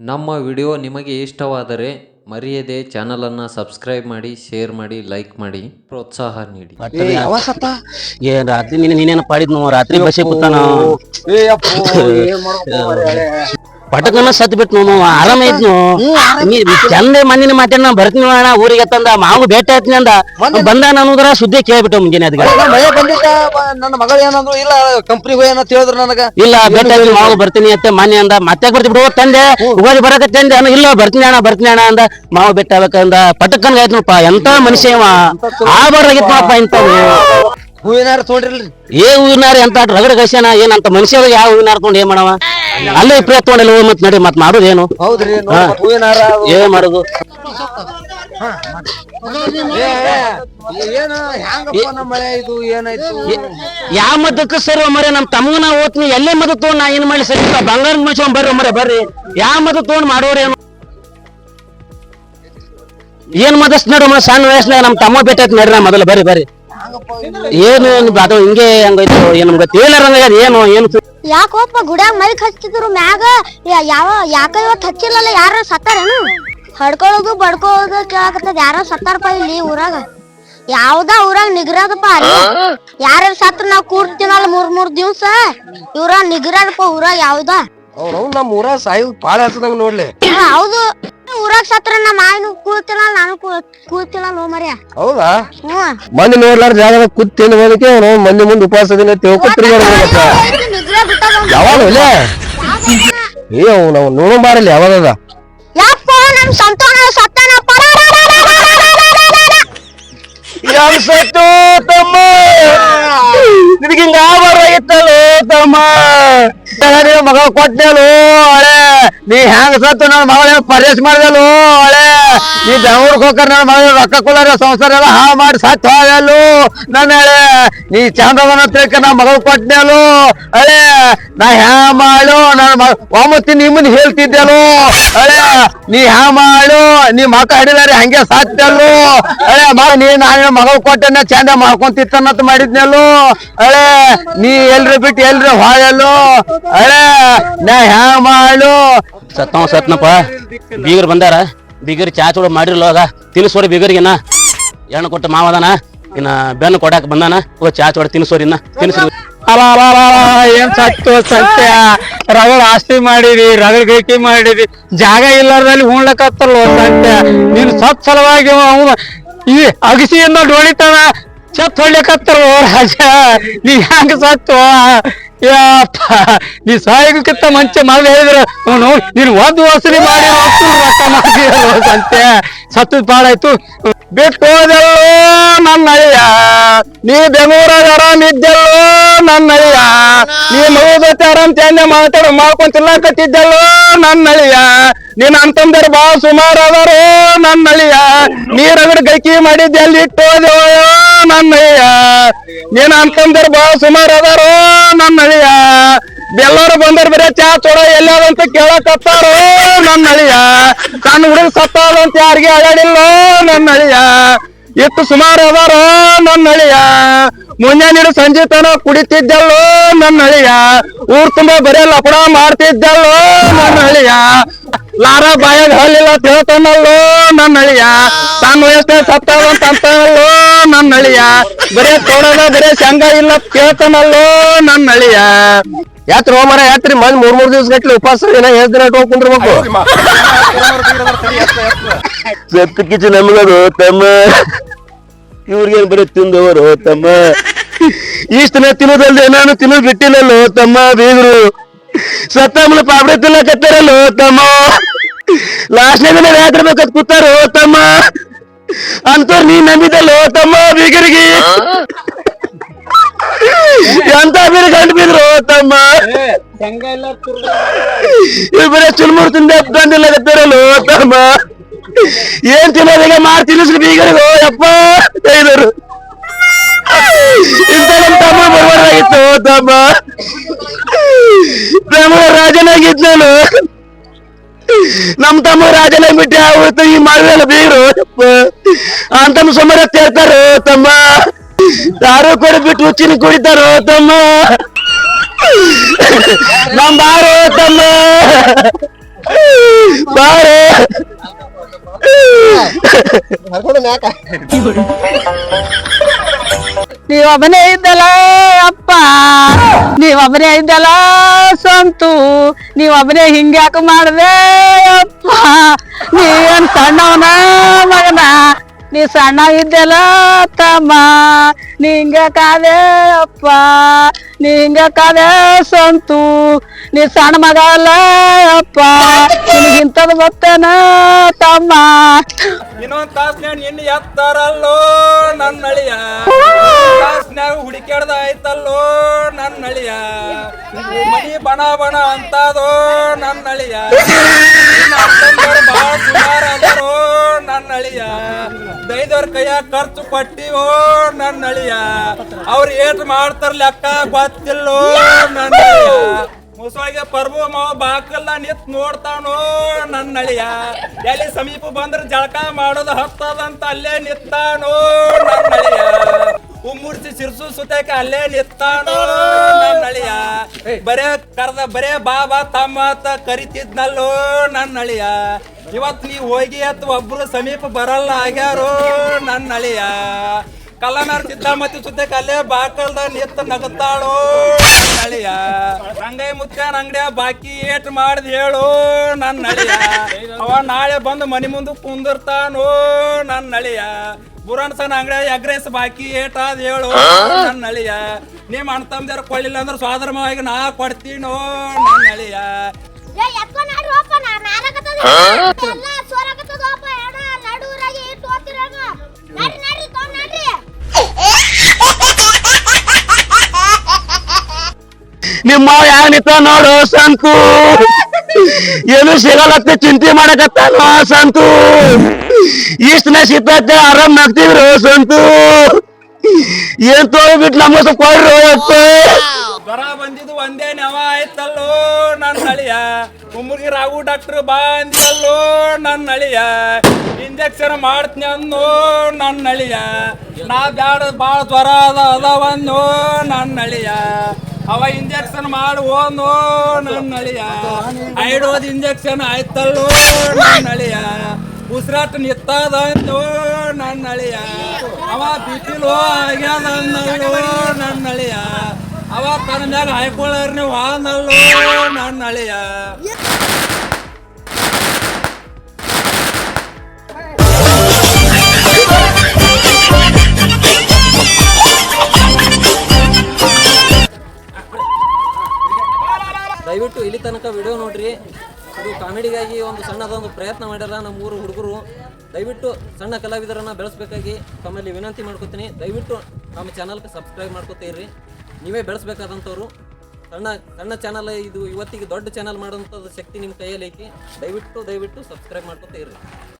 ನಮ್ಮ ವಿಡಿಯೋ ನಿಮಗೆ ಇಷ್ಟವಾದರೆ ಮರೆಯದೆ ಚಾನಲನ್ನು ಸಬ್ಸ್ಕ್ರೈಬ್ ಮಾಡಿ ಶೇರ್ ಮಾಡಿ ಲೈಕ್ ಮಾಡಿ ಪ್ರೋತ್ಸಾಹ ನೀಡಿ. ಏ, ಅವ ಸತ್ತ ಏ ರಾತ್ರಿ ನೀನ್ ನೀನೇನ ಪಾಡಿದ್ ನಾವು ರಾತ್ರಿ ಬಸ್ಸಿಗೆ ಕೂತಾನ? ಏ ಅಪ್ಪೋ, ಏನ್ ಮಾಡ್ಕೊ ಮಾರ್ರೆ. ಪಟಕನ ಸತ್ ಬಿಟ್ಟು ನೋವು ಆರಾಮ ಇದ್ನು. ನೀ ಚಂದ ಮಂದಿನ ಮಾತಾಡ ನಾ ಬರ್ತೀನಿ ಅಣ್ಣ ಊರಿಗೆ ತಂದ ಮಾವು ಭೇಟಿ ಆಯ್ತೀನಿ ಅಂದ. ಬಂದ ಅನ್ನೋದ್ರ ಸುದ್ದಿ ಕೇಳ್ಬಿಟ್ಟು ಮುಂಜಾನೆ ಅದ್ಗ ಅಲ್ಲ, ಮಳೆ ನನ್ನ ಮಗಳು ಏನಂದ್ರು ಇಲ್ಲ ಕಂಪ್ನಿಗೆ ಹೋಗಿ ಏನಂತ ಹೇಳಿದ್ರು ನನಗ. ಇಲ್ಲ ಭೇಟಿ ಆಯ್ತು ಮಾವು ಬರ್ತೀನಿ ಅತ್ತೆ ಮಾನ್ಯ ಅಂದ. ಮತ್ತೆ ಬರ್ತಿ ಬಿಡು ತಂದೆ. ಹೋಗಿ ಬರಕ ತಂದೆ ಅಣ್ಣ ಇಲ್ಲ ಬರ್ತೀನಿ ಅಣ್ಣ ಬರ್ತೀನಿ ಅಣ್ಣ ಅಂದ. ಮಾವು ಭೇಟಿ ಆಗ್ಬೇಕಂದ. ಪಟಕನ್ ಆಯ್ತನಪ್ಪ ಎಂತ ಮನುಷ್ಯ ಇವ. ಇಂತ ಇಂಥವು ಹೂವಿನಾರ ತೊಗೊಂಡಿರ್ಲಿ ಏ ಹೂವಿನಾರ ಎಂತ ರಗಡ ಗಸ್ಯಾನ ಏನಂತ ಮನುಷ್ಯ ಯಾವ ಹೂವಿನಾರ ತೊಗೊಂಡು ಏನ್ ಮಾಡವ? ಅಲ್ಲೇ ಇಪ್ರೇ ತಗೊಂಡಿಲ್ಲ ಮತ್ತೆ ನಡಿ ಮಾಡೋದೇನು? ಹೌದ್ರಿ ಮತ್ತ್ ಅದು. ಏನ್ ಮಾಡೋದು? ಯಾವ ಮದಕ್ಕ ಸರ್ ಮರೆ ನಮ್ ತಮ್ಮನ ಓದ್ನಿ ಎಲ್ಲೇ ಮದ ತಗೊಂಡ್ ನಾ ಏನ್ ಮಾಡಿ ಸರಿ. ಬಂಗಾರ ಮನುಷ್ಯ ಬರ್ರಿ ಮರೆ ಬರ್ರಿ. ಯಾವ ಮದ ತಗೊಂಡ್ ಮಾಡೋರೇನು ಏನ್? ಮದಸ್ ನೋಡ್ರಿ ಮರ ಸಣ್ಣ ವಯಸ್ಸಿನ ನಮ್ ತಮ್ಮ ಆಯ್ತು ನಡ್ರಿ ನಾ ಮೊದಲು ಬರ್ರಿ ಬರ್ರಿ. ಏನು ಅದು ಹಿಂಗೆ ಹಂಗಾಯ್ತು ಏನ್ ನಮ್ಗೆ ತೇಲರಂಗ ಏನು ಏನು ಯಾಕೋಪ್ಪ ಗುಡ್ಯಾಗ ಮೈಕ್ ಹಚ್ಚಿದ್ರು ಮ್ಯಾಗ? ಯಾ- ಯಾವ ಯಾಕ ಇವತ್ತು ಹಚ್ಚಿಲ್ಲಲ್ಲ ಯಾರ ಸತ್ತಾರೇನು? ಹಡ್ಕೊಳ್ಳೋದು ಬಡ್ಕೊಳ್ಳೋದು ಕೇಳಕತ್ತದ ಯಾರ ಸತ್ತಾರಪ್ಪ ಇಲ್ಲಿ ಊರಾಗ? ಯಾವ್ದ ಊರಾಗ ನಿಗ್ರದಪ್ಪ ಯಾರ್ಯಾರ ಸತ್ರ ನಾವ್ ಕೂರ್ತೀನಲ್ಲ ಮೂರ್ ಮೂರ್ ದಿವ್ಸ? ಇವ್ರ ನಿಗ್ರದಪ್ಪ ಊರಾಗ ಯಾವ್ದ? ಅವ್ನು ನಮ್ಮ ಊರ ಸಾಯು ನೋಡ್ಲಿ. ಹೌದು. ಊರಾಗ ಸತ್ರ ನಮ್ಮ ಮಾವಿನ ಕೂತಿಲ್ಲ ನಾನು ಕೂತಿಲ್ಲ ನೋ ಮರ್ಯ. ಹೌದಾ? ಹ್ಮ್ ಮಂದಿ ನೋಡ್ಲಾರ ಜಾಗದಾಗ ಕೂತ್ ತಿನ್ಬೋದಕ್ಕೆ ಅವನು? ಮಂದಿ ಮುಂದೆ ಉಪವಾಸ ದಿನ ತಿಳ್ಕೊತ್ ತಿರ್ಗಾಡ್ಬೇಕಪ್ಪ ನಿಗ್ರಹ ಬಿಟ್ಟದ ಅವ್ನ್ದು. ಯಾವಾಗ ಇಲ್ಲ? ಏ ಅವ್ನು ನೋಡೋ ಬಾರಲ್ಲ ಯಾವಾಗ ಯಪ್ಪ ನಮ್ ಸಂತಾನ ಸತ್ತಾನಪ್ಪ ಯಾವ್ ಸತ್ತು ತಮ್ಮ. ನಿನಗಿಂಗ ಯಾವ ಆಗಬಾರ್ದಾಗಿತ್ತಲ್ಲೋ ತಮ್ಮ. ನಿನ್ನ ಮಗ ಕೊಟ್ಟೆಲು ಹಳೆ. ನೀ ಹೆಂಗ ಸತ್ತು ನನ್ನ ಮಗಳ ಪರೇಶ್ ಮಾಡ್ದಲು ಹಳೆ. ನೀ ಬೆಂಗಳೂರಿಗೆ ಹೋಗ್ತಾರ ನನ್ನ ಮಗಳ ರೊಕ್ಕ ಕೊಡಾರ ಸಂಸಾರ ಎಲ್ಲ ಹಾ ಮಾಡಿ ಸತ್ತು ಹೋಗಲು ನನ್ನ ಹಳೆ. ನೀ ಚಂದವನ ತಿಳ್ಕ ನನ್ನ ಮಗಳು ಕೊಟ್ಟೆಲು ಹಳೆ. ನಾ ಹ್ಯಾ ಮಾಡು ನನ್ನ ಮಗ ಒಮ್ಮತ್ತಿ ನಿಮ್ಮನ್ನ ಹೇಳ್ತಿದ್ದೆಲು ಹಳೆ. ನೀ ಹ್ಯಾ ಮಾಡು, ನೀ ಮಕ್ಕ ಹಿಡಿದಾರೆ ಹಂಗೆ ಸಾತ್ತಲ್ಲು ಅಳೆ ಮಾ ನೀ ನಾನು ಮಗಳು ಕೊಟ್ಟನ ಚಂದ ಮಾಡ್ಕೊಂತಿತ್ತನ್ನತ್ ಮಾಡಿದ್ನಲ್ಲು? ಅಳೆ, ನೀ ಎಲ್ರಿ ಬಿಟ್ಟು ಎಲ್ರಿ ಹೊಳಲು ಅಳೆ, ನಾ ಹ್ಯಾ ಮಾಡು. ಸತ್ತವ ಸತ್ನಪ್ಪ, ಬೀಗರ್ ಬಂದಾರ, ಬೀಗರ್ ಚಾ ಚೂಡ ಮಾಡಿರ್ಲೋ ಅದ ತಿನ್ಸೋರಿ ಬೀಗರಿಗೆನ ಎಣ್ಣೆ ಕೊಟ್ಟ ಮಾವದಾನ ಇನ್ನ ಬೆನ್ನು ಕೊಡಾಕ ಬಂದಾನ ಚಾ ಚೂಡ ತಿನ್ಸೋರಿ ಇನ್ನ ತಿನ್ಸ್ರಿ ಏನ್ ಸತ್ತು ಸತ್ಯ? ರಗಳ ಆಸ್ತಿ ಮಾಡಿರಿ ರಗಳ ಗೈಕಿ ಮಾಡಿರಿ ಜಾಗ ಇಲ್ಲಾರ್ದಲ್ಲಿ ಹೂಣ್ಲಕತ್ತಲ್ಲ ಸತ್ಯ ನೀನ್ ಸತ್ ಸಲುವಾಗಿ ಈ ಅಗಸಿಯಿಂದ ಡೋಳಿತಾನ ಸತ್ ಹೊಳ್ಳಕತ್ತಲ್ವ ರಾಜ. ನೀ ಹ್ಯಾಂಗ ಸತ್ತು? ಯಪ್ಪ, ನೀ ಸಾಯಗಕ್ಕಿಂತ ಮಂಚ ಮೊದಲು ಹೇಳಿದ್ರ ಅವನು ನೀನು ಒಂದು ವಸೂಲಿ ಮಾಡಿ ರೊಕ್ಕ ಮಾಡಿದಲ್ಲ ಸಂತೆ. ಸತ್ತು ಪಾಡಾಯ್ತು ಬಿಟ್ಟು ಹೋದೆಲ್ಲೋ ನನ್ನ ಅಳಿಯ. ನೀ ಬೆಂಗಳೂರಾಗ ಆರಾಮಿದ್ದೆಲ್ಲೋ ನನ್ನ ಅಳಿಯ. ನೀ ಮಗು ಜೊತೆ ಆರಾಮ್ ಚಂದ ಮಾತಾಡ ಮಾಡ್ಕೊಂತಿಲ್ಲಕತ್ತಿದ್ದೆಲ್ಲೋ ನನ್ನ ಅಳಿಯ. ನೀನ್ ಅಂತಂದ್ರೆ ಬಾ ಸುಮಾರು ಅದಾರೋ ನನ್ನ ಅಳಿಯ. ನೀರಗಡೆ ಗೈಕಿ ಮಾಡಿದ್ದೆ, ಅಲ್ಲಿ ಇಟ್ಟು ಹೋದೆವೋ ನನ್ನ ಅಳಿಯ ನೀನ್ ಅಂತಂದ್ರೆ ಬಹಳ ಸುಮಾರು ಅದಾರೋ ನನ್ನ ಅಳಿಯ ಎಲ್ಲರೂ ಬಂದರ್ ಬರೀ ಚಾ ಚೋಡ ಎಲ್ಲಾದಂತ ಕೇಳಕತ್ತಾರೋ ನನ್ನ ಅಳಿಯ ತನ್ನ ಹುಡುಗ ಸತ್ತಾದಂತ ಯಾರಿಗೆ ಅಳಾಡಿಲ್ಲೋ ನನ್ನ ಅಳಿಯ ಎಷ್ಟು ಸುಮಾರು ಅದಾರೋ ನನ್ನ ಅಳಿಯ ಮುಂಜಾನೆ ಸಂಜೆ ತನ ಕುಡಿತಿದ್ದಲ್ಲೋ ನನ್ನ ಅಳಿಯ ಊರ್ ತುಂಬಾ ಬರೀ ಲಪಡ ಮಾಡ್ತಿದ್ದಲ್ಲೋ ನನ್ನ ಅಳಿಯ ಲಾರ ಬಾಯಾಗ ಹಲ್ಲಿಲ್ಲ ತಿಳ್ತಾನಲ್ಲೋ ನನ್ನ ಅಳಿಯ ತನ್ನ ವಯಸ್ಸೇ ಸತ್ತಾವ ಅಂತ ಅಂತಲ್ಲೋ ನನ್ನ ಅಳಿಯ ಬರೇ ತೋಡದ ಬರೇ ಶಂಗ ಇಲ್ಲ ಕೇಳ್ತಾನಲ್ಲೋ ನನ್ನ ಅಳಿಯ ಯಾತ್ರಿ ಹೋಮರ ಯಾತ್ರಿ ಮಂದ್ ಮೂರ್ ಮೂರ್ ದಿವಸ ಗಟ್ಲೆ ಉಪವಾಸ ಏನ ಎಷ್ಟ್ ದಿನ ಇಟ್ಕೊಂಡ್ ಕುಂದಿರ್ಬೇಕು ಕಿಚ್ಚು ನಮಗದು ತಮ್ಮ. ಇವ್ರಿಗೇನ್ ಬರೀ ತಿಂದವರು ತಮ್ಮ. ಇಷ್ಟ ದಿನ ತಿನ್ನೋದಲ್ದೆ ನಾನು ತಿನ್ನೋದು ಬಿಟ್ಟಿಲ್ಲಲ್ಲೋ ತಮ್ಮ ಬೀಗರು. ಸತ್ತಮ್ಮನ ಪಾಪಡೆ ತಿನ್ನಕತ್ತಾರಲ್ಲೋ ತಮ್ಮ. ಲಾಸ್ಟ್ನೇ ದಿನ ಯಾತ್ರೆ ಬೇಕತ್ ಕೂತಾರೋ ತಮ್ಮ. ಅಂತವ್ರು ನೀ ನಂಬಿದಲ್ಲೋ ತಮ್ಮ ಬೀಗರಿಗೆ ಎಂತ ಬೀರ ಗಂಟು ಬಿದ್ರು ತಮ್ಮ ಇವ್ ಬರೀ ಚುಲ್ಮುರ್ ತಿಂದ ಬಂದಿಲ್ಲ ಗತ್ತಾರಲ್ಲೋ ತಮ್ಮ ಏನ್ ತಿನ್ನೋದೀಗ ಮಾರ್ ತಿನ್ನಿಸ್ರಿ ಬೀಗರಿಗೋ ಯಪ್ಪ ಐದರು ಇಂಥ ನಮ್ ತಮ್ಮ ಬರ್ಬಾರ್ದಾಗಿತ್ತು ತಮ್ಮ ಬೆಂಗಳೂರು ರಾಜನಾಗಿದ್ ನಾನು ನಮ್ ತಮ್ಮ ರಾಜನಾಗಿ ಬಿಟ್ಟೆ ಆವತ್ತು ಈ ಮಾಡಿದಲ್ಲ ಬೀಗರು ಯಪ್ಪ ಅಂತಮ್ಮ ಸುಮಾರು ತೇರ್ತಾರೋ ತಮ್ಮ? ಯಾರು ಕೂಡ ಬಿಟ್ಟು ಹುಚ್ಚಿನ ಕುಡಿತಾರೋ ತಮ್ಮ? ನಮ್ ಬಾರೋ ತಮ್ಮ? ಬಾರೆ. ನೀವೊಬ್ಬನೇ ಇದ್ದಲ್ಲ ಅಪ್ಪ. ನೀವೊಬ್ಬನೇ ಇದ್ದಲ್ಲ ಸಂತು ನೀವೊಬ್ಬನೇ ಹಿಂಗ್ಯಾಕ ಮಾಡ್ದೆ ಅಪ್ಪ? ನೀನ್ ಸಣ್ಣವನ ಮಗನ? ನೀ ಸಣ್ಣ ಇದ್ದೆಲ್ಲ ತಮ್ಮ. ನಿಂಗ ಕಾದೆ ಅಪ್ಪ. ನಿಂಗ ಕಾದೆ ಸಂತು. ನೀ ಸಣ್ಣ ಮಗ ಅಲ್ಲ ಅಪ್ಪ. ನಿನಗಿಂತದ ಗೊತ್ತೇನ ತಮ್ಮ? ಇನ್ನೊಂದ್ ತಾಸ್ನ್ಯಾಗ ನಿನ್ನ ಎತ್ತಾರಲ್ಲೋ ನನ್ನ ಅಳಿಯ ತಾಸ್ನ್ಯಾಗ ಹುಡುಕ್ಯಾಡ್ದ ಆಯ್ತಲ್ಲೋ ನನ್ನ ಅಳಿಯ ಮನಿ ಬಣ ಬಣ ಅಂತಾದೋ ನನ್ನ ಅಳಿಯ ಬಹಳ ಸುಮಾರ ಅದರೋ ನನ್ನ ಅಳಿಯ ದೈದವ್ರ ಕೈಯ ಖರ್ಚು ಕೊಟ್ಟಿವೋ ನನ್ನ ಅಳಿಯ ಅವ್ರ ಏಟ್ ಮಾಡ್ತಾರ ಲೆಕ್ಕ ಗೊತ್ತಿಲ್ಲೋ ನನ್ನ ಅಳಿಯ ಮುಸುವಾಗಿ ಪರ್ಬು ಮಾವ ಬಾಕಲ್ಲ ನಿತ್ ನೋಡ್ತಾನೋ ನನ್ನ ಅಳಿಯ ಎಲ್ಲಿ ಸಮೀಪ ಬಂದ್ರ ಜಳಕ ಮಾಡೋದು ಹತ್ತದಂತ ಅಲ್ಲೇ ನಿತ್ತಾನೋ ನನ್ನ ಅಳಿಯ ಉಮ್ಮುರ್ಸಿ ಸಿರ್ಸು ಸುತ್ತಾಕ ಅಲ್ಲೇ ನಿತ್ತಾನೋ ನನ್ನ ಅಳಿಯ. ಬರೇ ಕರ್ದ ಬರೇ ಬಾಬಾ ತಮ್ಮ ಅಂತ ಕರಿತಿದ್ನಲ್ಲೋ ನನ್ನ ಅಳಿಯ. ಇವತ್ ನೀ ಹೋಗಿ ಅಥವಾ ಒಬ್ರು ಸಮೀಪ ಬರಲ್ಲ ಆಗ್ಯಾರೋ ನನ್ನ ಅಳಿಯ. ಕಲ್ಲನಾರ್ ಸಿದ್ದಾಮತಿ ಸುದ್ದೆ ಕಲೆ ಬಾಕಲ್ದ ನಿತ್ತ ನಗತಾಳೋ ನಳಿಯ ರಂಗೈ ಮುತ್ಯಾನ ಅಂಗಡಿಯ ಬಾಕಿ ಏಟ್ ಮಾಡ್ದ ಹೇಳು ನನ್ನ ನಳಿಯ ಅವ ನಾಳೆ ಬಂದು ಮನಿ ಮುಂದೆ ಕುಂದಿರ್ತಾನೋ ನನ್ನ ನಳಿಯ ಬುರಾನ್ ಸಣ್ಣ ಅಂಗಡಿಯ ಎಗ್ರೆಸ್ ಬಾಕಿ ಏಟ್ ಅದ್ ಹೇಳು ನನ್ನ ನಳಿಯ ನಿಮ್ಮ ಅಣ್ಣ ತಮ್ದಾರ ಕೊಳ್ಳಿಲ್ಲ ಅಂದ್ರೆ ಸ್ವಾಧರ್ಮವಾಗಿ ನಾ ಕೊಡ್ತೀನೋ ನನ್ನ ಅಳಿಯ ನಿಮ್ಮ ಯಾವ ನಿಂತ ನೋಡು ಸಂತು ಏನು ಸಿಗಲತ್ತ ಚಿಂತೆ ಮಾಡಕತ್ತಾನ ಸಂತು ಇಷ್ಟನ ಸಿತ್ತ ಆರಾಮ್ ನಗ್ತಿದ್ರು ಸಂತು ಏನ್ ತೊಗೊಬಿಟ್ಟು ನಮ್ಮ ಸ್ವಲ್ಪ ಕೊಡ್ರಿ ಅಪ್ಪ ಜ್ವರ ಬಂದಿದ್ದು ಒಂದೇ ನೆವ ಆಯ್ತಲ್ಲೋ ನನ್ನ ಅಳಿಯ ಉಮ್ಮುರ್ಗಿ ರಾಘು ಡಾಕ್ಟರ್ ಬಾ ಅಂದ್ಯಲ್ಲೋ ನನ್ನ ಅಳಿಯ ಇಂಜೆಕ್ಷನ್ ಮಾಡ್ತೀನಿ ಅನ್ನೋ ನನ್ನ ಅಳಿಯ ನಾ ಬ್ಯಾಡ ಭಾಳ ಜ್ವರ ಅದ ಅದ ಒಂದು ನನ್ನ ಅಳಿಯ ಅವ ಇಂಜೆಕ್ಷನ್ ಮಾಡಿ ಹೋನೋ ನನ್ನ ಅಳಿಯ ಐಡೋದ್ ಇಂಜೆಕ್ಷನ್ ಆಯ್ತಲ್ಲೋ ನನ್ನ ಅಳಿಯ ಉಸಿರಾಟ ನಿತ್ತಾದ ಅನ್ನೋ ನನ್ನ ಅಳಿಯ ಅವ ಬಿಸಿಲೋ ಆಗ್ಯಾದ ಅನ್ನಲ್ಲೋ ನನ್ನ ಅಳಿಯ ಅವ ತನ್ನ ಮ್ಯಾಗ ಹಾಯ್ಕೊಳ್ಳಾರ ನೀವು ಹಾನಲ್ಲೋ ನನ್ನ ಅಳಿಯ ತನಕ ವಿಡಿಯೋ ನೋಡ್ರಿ. ಇದು ಕಾಮಿಡಿಗಾಗಿ ಒಂದು ಸಣ್ಣದೊಂದು ಪ್ರಯತ್ನ ಮಾಡ್ಯಾರ ನಮ್ಮ ಊರು ಹುಡುಗರು ದಯವಿಟ್ಟು ಸಣ್ಣ ಕಲಾವಿದರನ್ನ ಬೆಳೆಸ್ಬೇಕಾಗಿ ತಮ್ಮಲ್ಲಿ ವಿನಂತಿ ಮಾಡ್ಕೊತೀನಿ. ದಯವಿಟ್ಟು ನಮ್ಮ ಚಾನಲ್ಗೆ ಸಬ್ಸ್ಕ್ರೈಬ್ ಮಾಡ್ಕೊತೀರಿ ನೀವೇ ಬೆಳೆಸ್ಬೇಕಾದಂಥವ್ರು. ಸಣ್ಣ ಸಣ್ಣ ಚಾನಲ್ ಇದು ಇವತ್ತಿಗೆ ದೊಡ್ಡ ಚಾನಲ್ ಮಾಡುವಂಥದ್ದು ಶಕ್ತಿ ನಿಮ್ಮ ಕೈಯಲ್ಲಿ ಐತಿ ದಯವಿಟ್ಟು ದಯವಿಟ್ಟು ಸಬ್ಸ್ಕ್ರೈಬ್ ಮಾಡ್ಕೊತೀರಿ